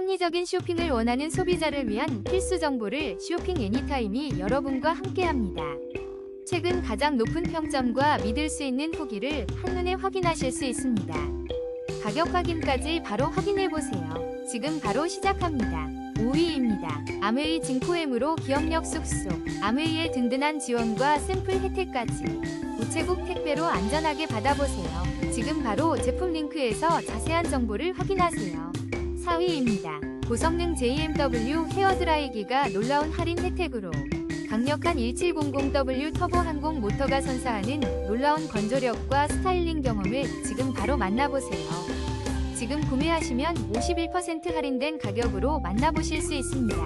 합리적인 쇼핑을 원하는 소비자를 위한 필수 정보를 쇼핑 애니타임이 여러분과 함께합니다. 최근 가장 높은 평점과 믿을 수 있는 후기를 한눈에 확인하실 수 있습니다. 가격 확인까지 바로 확인해 보세요. 지금 바로 시작합니다. 5위입니다. 아메이 진코엠으로 기억력 쑥쑥. 아메이의 든든한 지원과 샘플 혜택까지. 우체국 택배로 안전하게 받아보세요. 지금 바로 제품 링크에서 자세한 정보를 확인하세요. 4위입니다. 고성능 JMW 헤어드라이기가 놀라운 할인 혜택으로 강력한 1700W 터보 항공 모터가 선사하는 놀라운 건조력과 스타일링 경험을 지금 바로 만나보세요. 지금 구매하시면 51% 할인된 가격으로 만나보실 수 있습니다.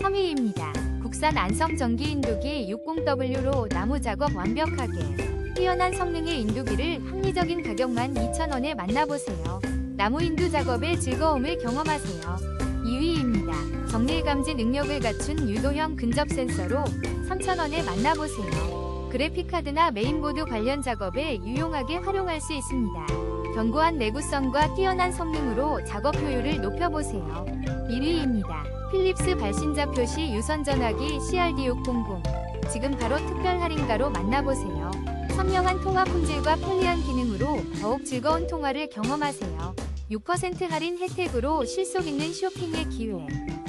3위입니다. 국산 안성 전기 인두기 60W로 나무 작업 완벽하게 뛰어난 성능의 인두기를 합리적인 가격 12,000원에 만나보세요. 나무 인두 작업의 즐거움을 경험하세요. 2위입니다. 정밀 감지 능력을 갖춘 유도형 근접 센서로 3,000원에 만나보세요. 그래픽카드나 메인보드 관련 작업에 유용하게 활용할 수 있습니다. 견고한 내구성과 뛰어난 성능으로 작업 효율을 높여보세요. 1위입니다. 필립스 발신자 표시 유선 전화기 CRD600. 지금 바로 특별 할인가로 만나보세요. 선명한 통화 품질과 편리한 기능으로 더욱 즐거운 통화를 경험하세요. 6% 할인 혜택으로 실속 있는 쇼핑의 기회.